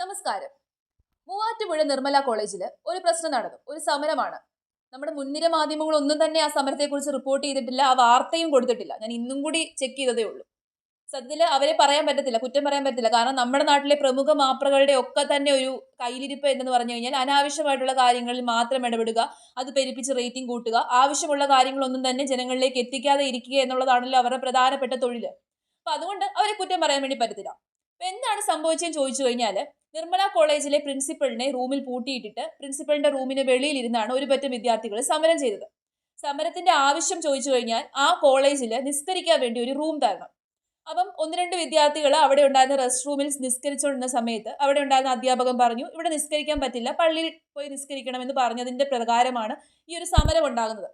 നമസ്കാരം. മൂവാറ്റുപുഴ നിർമ്മല കോളേജിൽ ഒരു പ്രശ്നം നടന്നു. ഒരു സമരമാണ്. നമ്മുടെ മുൻനിര മാധ്യമങ്ങൾ ഒന്നും തന്നെ ആ സമരത്തെക്കുറിച്ച് റിപ്പോർട്ട് ചെയ്തിട്ടില്ല. ആ വാർത്തയും കൊടുത്തിട്ടില്ല. ഞാൻ ഇന്നും കൂടി ചെക്ക് ചെയ്തതേ ഉള്ളൂ. സത്യത്തിൽ അവരെ പറയാൻ പറ്റത്തില്ല കുറ്റം പറയാൻ പറ്റത്തില്ല. കാരണം നമ്മുടെ നാട്ടിലെ പ്രമുഖ മാപ്രകളുടെ ഒക്കെ തന്നെ ഒരു കയ്യിലിരിപ്പ് എന്ന് പറഞ്ഞു കഴിഞ്ഞാൽ അനാവശ്യമായിട്ടുള്ള കാര്യങ്ങളിൽ മാത്രം ഇടപെടുക അത് പെരുപ്പിച്ച് റേറ്റിംഗ് കൂട്ടുക ആവശ്യമുള്ള കാര്യങ്ങളൊന്നും തന്നെ ജനങ്ങളിലേക്ക് എത്തിക്കാതെ ഇരിക്കുക എന്നുള്ളതാണല്ലോ അവരുടെ പ്രധാനപ്പെട്ട തൊഴിൽ അപ്പൊ അതുകൊണ്ട് അവരെ കുറ്റം പറയാൻ വേണ്ടി പറ്റത്തില്ല. അപ്പൊ എന്താണ് സംഭവിച്ചതെന്ന് ചോദിച്ചു കഴിഞ്ഞാൽ നിർമ്മല കോളേജിലെ പ്രിൻസിപ്പളിനെ റൂമിൽ പൂട്ടിയിട്ടിട്ട് പ്രിൻസിപ്പളിന്റെ റൂമിന് വെളിയിലിരുന്നാണ് ഒരു പറ്റം വിദ്യാർത്ഥികൾ സമരം ചെയ്തത്. സമരത്തിന്റെ ആവശ്യം ചോദിച്ചു കഴിഞ്ഞാൽ ആ കോളേജിൽ നിസ്കരിക്കാൻ വേണ്ടി ഒരു റൂം തരണം. അപ്പം ഒന്ന് രണ്ട് വിദ്യാർത്ഥികൾ അവിടെ ഉണ്ടായിരുന്ന റെസ്റ്റ് റൂമിൽ നിസ്കരിച്ചുകൊണ്ടിരുന്ന സമയത്ത് അവിടെ ഉണ്ടായിരുന്ന അധ്യാപകൻ പറഞ്ഞു ഇവിടെ നിസ്കരിക്കാൻ പറ്റില്ല പള്ളിയിൽ പോയി നിസ്കരിക്കണം എന്ന് പറഞ്ഞതിന്റെ പ്രകാരമാണ് ഈ ഒരു സമരം ഉണ്ടാകുന്നത്.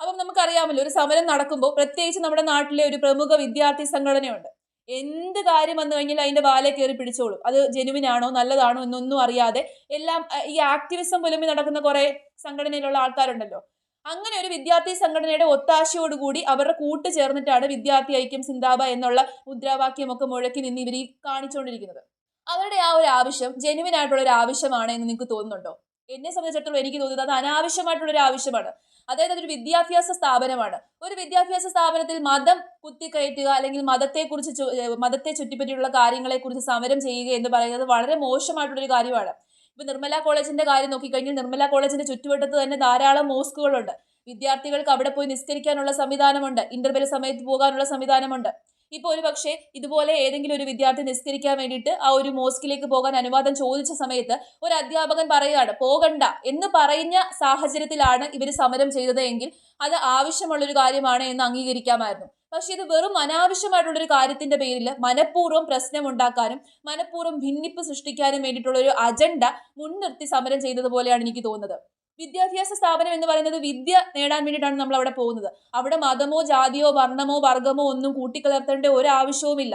അപ്പം നമുക്കറിയാമല്ലോ ഒരു സമരം നടക്കുമ്പോൾ പ്രത്യേകിച്ച് നമ്മുടെ നാട്ടിലെ ഒരു പ്രമുഖ വിദ്യാർത്ഥി സംഘടനയുണ്ട്. എന്ത് കാര്യം വന്നു കഴിഞ്ഞാൽ അതിന്റെ വാലെ കയറി പിടിച്ചോളും. അത് ജെനുവിൻ ആണോ നല്ലതാണോ എന്നൊന്നും അറിയാതെ എല്ലാം ഈ ആക്ടിവിസം പുലമ്പി നടക്കുന്ന കുറെ സംഘടനയിലുള്ള ആൾക്കാരുണ്ടല്ലോ. അങ്ങനെ ഒരു വിദ്യാർത്ഥി സംഘടനയുടെ ഒത്താശയോടുകൂടി അവരുടെ കൂട്ട് ചേർന്നിട്ടാണ് വിദ്യാർത്ഥി ഐക്യം സിന്താബ എന്നുള്ള മുദ്രാവാക്യമൊക്കെ മുഴക്കി നിന്ന് ഇവർ കാണിച്ചുകൊണ്ടിരിക്കുന്നത് അവരുടെ ആ ഒരു ആവശ്യം ജെനുവിൻ ആയിട്ടുള്ള ഒരു ആവശ്യമാണ് എന്ന് നിങ്ങൾക്ക് തോന്നുന്നുണ്ടോ? എന്നെ സംബന്ധിച്ചിടത്തോളം എനിക്ക് തോന്നുന്നത് അത് അനാവശ്യമായിട്ടുള്ള ഒരു ആവശ്യമാണ്. അതായത് അതൊരു വിദ്യാഭ്യാസ സ്ഥാപനമാണ്. ഒരു വിദ്യാഭ്യാസ സ്ഥാപനത്തിൽ മതം കുത്തിക്കയറ്റുക അല്ലെങ്കിൽ മതത്തെക്കുറിച്ച് കുറിച്ച് മതത്തെ ചുറ്റിപ്പറ്റിയുള്ള കാര്യങ്ങളെക്കുറിച്ച് സമരം ചെയ്യുക എന്ന് പറയുന്നത് വളരെ മോശമായിട്ടുള്ളൊരു കാര്യമാണ്. ഇപ്പൊ നിർമ്മല കോളേജിന്റെ കാര്യം നോക്കിക്കഴിഞ്ഞാൽ നിർമ്മല കോളേജിന്റെ ചുറ്റുവട്ടത്ത് തന്നെ ധാരാളം മോസ്കുകളുണ്ട്. വിദ്യാർത്ഥികൾക്ക് അവിടെ പോയി നിസ്കരിക്കാനുള്ള സംവിധാനമുണ്ട്. ഇന്റർവെൽ സമയത്ത് പോകാനുള്ള സംവിധാനമുണ്ട്. ഇപ്പോൾ ഒരു പക്ഷേ ഇതുപോലെ ഏതെങ്കിലും ഒരു വിദ്യാർത്ഥി നിസ്കരിക്കാൻ വേണ്ടിയിട്ട് ആ ഒരു മോസ്കിലേക്ക് പോകാൻ അനുവാദം ചോദിച്ച സമയത്ത് ഒരു അധ്യാപകൻ പറയുകയാണ് പോകണ്ട എന്ന് പറഞ്ഞ സാഹചര്യത്തിലാണ് ഇവർ സമരം ചെയ്തതെങ്കിൽ അത് ആവശ്യമുള്ളൊരു കാര്യമാണ് എന്ന് അംഗീകരിക്കാമായിരുന്നു. പക്ഷെ ഇത് വെറും അനാവശ്യമായിട്ടുള്ള ഒരു കാര്യത്തിന്റെ പേരിൽ മനഃപൂർവം പ്രശ്നം ഉണ്ടാക്കാനും മനഃപൂർവം ഭിന്നിപ്പ് സൃഷ്ടിക്കാനും വേണ്ടിയിട്ടുള്ള ഒരു അജണ്ട മുൻനിർത്തി സമരം ചെയ്തതുപോലെയാണ് എനിക്ക് തോന്നുന്നത്. വിദ്യാഭ്യാസ സ്ഥാപനം എന്ന് പറയുന്നത് വിദ്യ നേടാൻ വേണ്ടിയിട്ടാണ് നമ്മൾ അവിടെ പോകുന്നത്. അവിടെ മതമോ ജാതിയോ വർണമോ വർഗമോ ഒന്നും കൂട്ടിക്കലർത്തേണ്ട ഒരു ആവശ്യവുമില്ല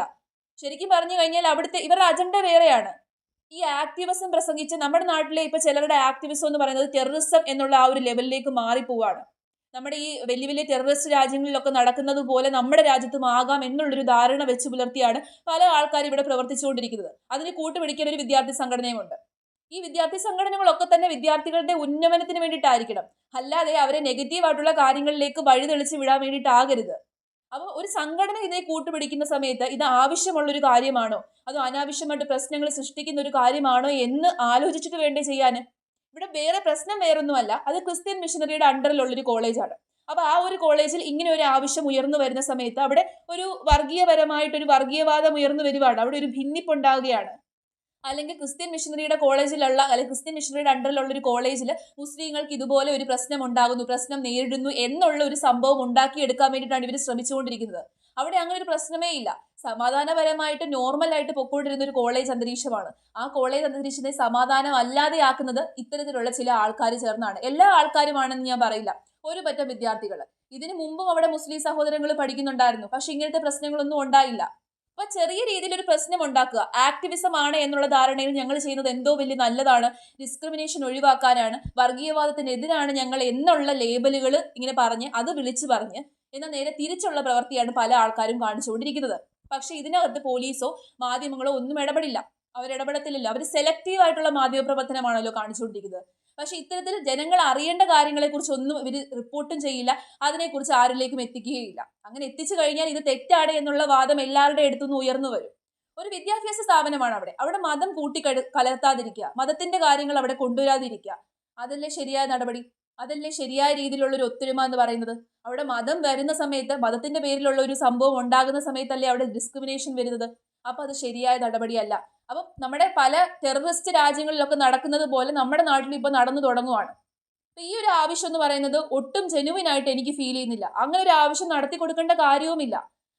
ശരിക്കും പറഞ്ഞു കഴിഞ്ഞാൽ അവിടുത്തെ ഇവരുടെ അജണ്ട വേറെയാണ്. ഈ ആക്ടിവിസം പ്രസംഗിച്ച് നമ്മുടെ നാട്ടിലെ ഇപ്പൊ ചിലരുടെ ആക്ടിവിസം എന്ന് പറയുന്നത് ടെററിസം എന്നുള്ള ആ ഒരു ലെവലിലേക്ക് മാറിപ്പോവാണ്. നമ്മുടെ ഈ വലിയ വലിയ ടെററിസ്റ്റ് രാജ്യങ്ങളിലൊക്കെ നടക്കുന്നത് പോലെ നമ്മുടെ രാജ്യത്തും ആകാം എന്നുള്ളൊരു ധാരണ വെച്ച് പുലർത്തിയാണ് പല ആൾക്കാരും ഇവിടെ പ്രവർത്തിച്ചുകൊണ്ടിരിക്കുന്നത്. അതിന് കൂട്ടുപിടിക്കാൻ ഒരു വിദ്യാർത്ഥി സംഘടനയുമുണ്ട്. ഈ വിദ്യാർത്ഥി സംഘടനകളൊക്കെ തന്നെ വിദ്യാർത്ഥികളുടെ ഉന്നമനത്തിന് വേണ്ടിയിട്ടായിരിക്കണം. അല്ലാതെ അവരെ നെഗറ്റീവ് ആയിട്ടുള്ള കാര്യങ്ങളിലേക്ക് വഴിതെളിച്ച് വിടാൻ വേണ്ടിയിട്ടാകരുത്. അപ്പോൾ ഒരു സംഘടന ഇതിനെ കൂട്ടുപിടിക്കുന്ന സമയത്ത് ഇത് ആവശ്യമുള്ളൊരു കാര്യമാണോ? അതോ അനാവശ്യമായിട്ട് പ്രശ്നങ്ങൾ സൃഷ്ടിക്കുന്ന ഒരു കാര്യമാണോ എന്ന് ആലോചിച്ചിട്ട് വേണ്ടേ ചെയ്യാൻ? ഇവിടെ വേറെ പ്രശ്നം വേറൊന്നുമല്ല. അത് ക്രിസ്ത്യൻ മിഷനറിയുടെ അണ്ടറിലുള്ളൊരു കോളേജാണ്. അപ്പോൾ ആ ഒരു കോളേജിൽ ഇങ്ങനെ ഒരു ആവശ്യം ഉയർന്നു വരുന്ന സമയത്ത് അവിടെ ഒരു വർഗീയപരമായിട്ടൊരു വർഗീയവാദം ഉയർന്നു വരുവാണ്. അവിടെ ഒരു ഭിന്നിപ്പുണ്ടാവുകയാണ് അല്ലെങ്കിൽ ക്രിസ്ത്യൻ മിഷണറിയുടെ കോളേജിലുള്ള അല്ലെങ്കിൽ ക്രിസ്ത്യൻ മിഷണറിയുടെ അണ്ടറിലുള്ള ഒരു കോളേജിൽ മുസ്ലിങ്ങൾക്ക് ഇതുപോലെ ഒരു പ്രശ്നം ഉണ്ടാകുന്നു പ്രശ്നം നേരിടുന്നു എന്നുള്ള ഒരു സംഭവം ഉണ്ടാക്കിയെടുക്കാൻ വേണ്ടിയിട്ടാണ് ഇവർ ശ്രമിച്ചുകൊണ്ടിരിക്കുന്നത്. അവിടെ അങ്ങനെ ഒരു പ്രശ്നമേ ഇല്ല. സമാധാനപരമായിട്ട് നോർമലായിട്ട് പൊക്കോണ്ടിരുന്ന ഒരു കോളേജ് അന്തരീക്ഷമാണ്. ആ കോളേജ് അന്തരീക്ഷത്തെ സമാധാനം അല്ലാതെയാക്കുന്നത് ഇത്തരത്തിലുള്ള ചില ആൾക്കാർ ചേർന്നാണ്. എല്ലാ ആൾക്കാരുമാണെന്ന് ഞാൻ പറയില്ല. ഒരു പറ്റം വിദ്യാർത്ഥികൾ ഇതിനു മുമ്പും അവിടെ മുസ്ലിം സഹോദരങ്ങൾ പഠിക്കുന്നുണ്ടായിരുന്നു. പക്ഷെ ഇങ്ങനത്തെ പ്രശ്നങ്ങളൊന്നും ഉണ്ടായില്ല. അപ്പൊ ചെറിയ രീതിയിൽ ഒരു പ്രശ്നം ഉണ്ടാക്കുക. ആക്ടിവിസം ആണ് എന്നുള്ള ധാരണയിൽ ഞങ്ങൾ ചെയ്യുന്നത് എന്തോ വലിയ നല്ലതാണ്. ഡിസ്ക്രിമിനേഷൻ ഒഴിവാക്കാനാണ്. വർഗീയവാദത്തിനെതിരാണ് ഞങ്ങൾ എന്നുള്ള ലേബലുകൾ ഇങ്ങനെ പറഞ്ഞ് അത് വിളിച്ചു പറഞ്ഞ് എന്നാൽ നേരെ തിരിച്ചുള്ള പ്രവൃത്തിയാണ് പല ആൾക്കാരും കാണിച്ചുകൊണ്ടിരിക്കുന്നത്. പക്ഷെ ഇതിനകത്ത് പോലീസോ മാധ്യമങ്ങളോ ഒന്നും ഇടപെടില്ല. അവർ ഇടപെടത്തില്ലല്ലോ അവർ സെലക്റ്റീവ് ആയിട്ടുള്ള മാധ്യമ പ്രവർത്തനമാണല്ലോ കാണിച്ചുകൊണ്ടിരിക്കുന്നത്. പക്ഷെ ഇത്തരത്തിൽ ജനങ്ങൾ അറിയേണ്ട കാര്യങ്ങളെക്കുറിച്ച് ഒന്നും ഇവർ റിപ്പോർട്ടും ചെയ്യില്ല. അതിനെക്കുറിച്ച് ആരിലേക്കും എത്തിക്കുകയില്ല. അങ്ങനെ എത്തിച്ചു കഴിഞ്ഞാൽ ഇത് തെറ്റാണ് എന്നുള്ള വാദം എല്ലാവരുടെ അടുത്തുനിന്ന് ഉയർന്നു വരും. ഒരു വിദ്യാഭ്യാസ സ്ഥാപനമാണ് അവിടെ. അവിടെ മതം കൂട്ടിക്കഴ കലർത്താതിരിക്കുക. മതത്തിന്റെ കാര്യങ്ങൾ അവിടെ കൊണ്ടുവരാതിരിക്കുക. അതല്ലേ ശരിയായ നടപടി? അതല്ലേ ശരിയായ രീതിയിലുള്ള ഒരു ഒത്തൊരുമ എന്ന് പറയുന്നത്? അവിടെ മതം വരുന്ന സമയത്ത് മതത്തിന്റെ പേരിലുള്ള ഒരു സംഭവം ഉണ്ടാകുന്ന സമയത്തല്ലേ അവിടെ ഡിസ്ക്രിമിനേഷൻ വരുന്നത്? അപ്പൊ അത് ശരിയായ നടപടിയല്ല. അപ്പം നമ്മുടെ പല ടെററിസ്റ്റ് രാജ്യങ്ങളിലൊക്കെ നടക്കുന്നത് പോലെ നമ്മുടെ നാട്ടിൽ ഇപ്പൊ നടന്നു തുടങ്ങുവാണ്. അപ്പൊ ഈ ഒരു ആവശ്യം എന്ന് പറയുന്നത് ഒട്ടും ജെനുവിൻ ആയിട്ട് എനിക്ക് ഫീൽ ചെയ്യുന്നില്ല. അങ്ങനെ ഒരു ആവശ്യം നടത്തി കൊടുക്കേണ്ട കാര്യവുമില്ല.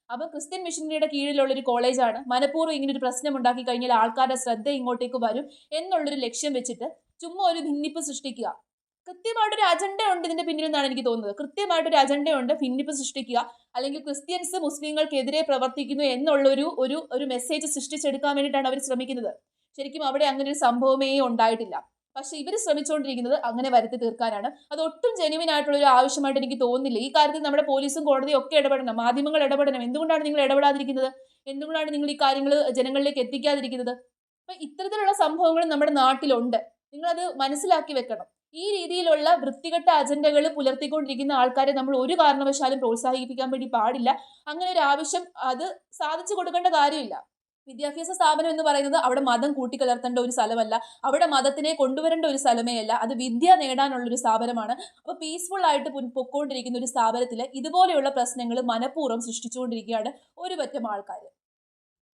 അപ്പൊ ക്രിസ്ത്യൻ മിഷനറിയുടെ കീഴിലുള്ള ഒരു കോളേജാണ് മനഃപൂർവം ഇങ്ങനെ ഒരു പ്രശ്നം ഉണ്ടാക്കി കഴിഞ്ഞാൽ ആൾക്കാരുടെ ശ്രദ്ധ ഇങ്ങോട്ടേക്ക് വരും. എന്നുള്ളൊരു ലക്ഷ്യം വെച്ചിട്ട് ചുമ്മാ ഒരു ഭിന്നിപ്പ് സൃഷ്ടിക്കുക. കൃത്യമായിട്ടൊരു അജണ്ട ഉണ്ട് ഇതിന്റെ പിന്നിൽ എന്നാണ് എനിക്ക് തോന്നുന്നത്. കൃത്യമായിട്ടൊരു അജണ്ടയുണ്ട് ഭിന്നിപ്പ് സൃഷ്ടിക്കുക അല്ലെങ്കിൽ ക്രിസ്ത്യൻസ് മുസ്ലിങ്ങൾക്കെതിരെ പ്രവർത്തിക്കുന്നു എന്നുള്ള ഒരു ഒരു ഒരു മെസ്സേജ് സൃഷ്ടിച്ചെടുക്കാൻ വേണ്ടിയിട്ടാണ് അവർ ശ്രമിക്കുന്നത്. ശരിക്കും അവിടെ അങ്ങനെ ഒരു സംഭവമേ ഉണ്ടായിട്ടില്ല. പക്ഷെ ഇവർ ശ്രമിച്ചുകൊണ്ടിരിക്കുന്നത് അങ്ങനെ വരുത്തി തീർക്കാനാണ്. അത് ഒട്ടും ജെനുവിൻ ആയിട്ടുള്ള ഒരു ആവശ്യമായിട്ട് എനിക്ക് തോന്നുന്നില്ല. ഈ കാര്യത്തിൽ നമ്മുടെ പോലീസും കോടതിയും ഒക്കെ ഇടപെടണം. മാധ്യമങ്ങൾ ഇടപെടണം. എന്തുകൊണ്ടാണ് നിങ്ങൾ ഇടപെടാതിരിക്കുന്നത്? എന്തുകൊണ്ടാണ് നിങ്ങൾ ഈ കാര്യങ്ങൾ ജനങ്ങളിലേക്ക് എത്തിക്കാതിരിക്കുന്നത്? അപ്പൊ ഇത്തരത്തിലുള്ള സംഭവങ്ങൾ നമ്മുടെ നാട്ടിലുണ്ട്. നിങ്ങളത് മനസ്സിലാക്കി വെക്കണം. ഈ രീതിയിലുള്ള വൃത്തികെട്ട അജണ്ടകൾ പുലർത്തിക്കൊണ്ടിരിക്കുന്ന ആൾക്കാരെ നമ്മൾ ഒരു കാരണവശാലും പ്രോത്സാഹിപ്പിക്കാൻ വേണ്ടി പാടില്ല. അങ്ങനെ ഒരു ആവശ്യം അത് സാധിച്ചു കൊടുക്കേണ്ട കാര്യമില്ല. വിദ്യാഭ്യാസ സ്ഥാപനം എന്ന് പറയുന്നത് അവിടെ മതം കൂട്ടിക്കലർത്തേണ്ട ഒരു സ്ഥലമല്ല. അവിടെ മതത്തിനെ കൊണ്ടുവരേണ്ട ഒരു സ്ഥലമേ അല്ല. അത് വിദ്യ നേടാനുള്ള ഒരു സ്ഥാപനമാണ്. അപ്പോൾ പീസ്ഫുൾ ആയിട്ട് പൊക്കോണ്ടിരിക്കുന്ന ഒരു സ്ഥാപനത്തിൽ ഇതുപോലെയുള്ള പ്രശ്നങ്ങൾ മനഃപൂർവം സൃഷ്ടിച്ചുകൊണ്ടിരിക്കുകയാണ് ഒരു പറ്റം ആൾക്കാർ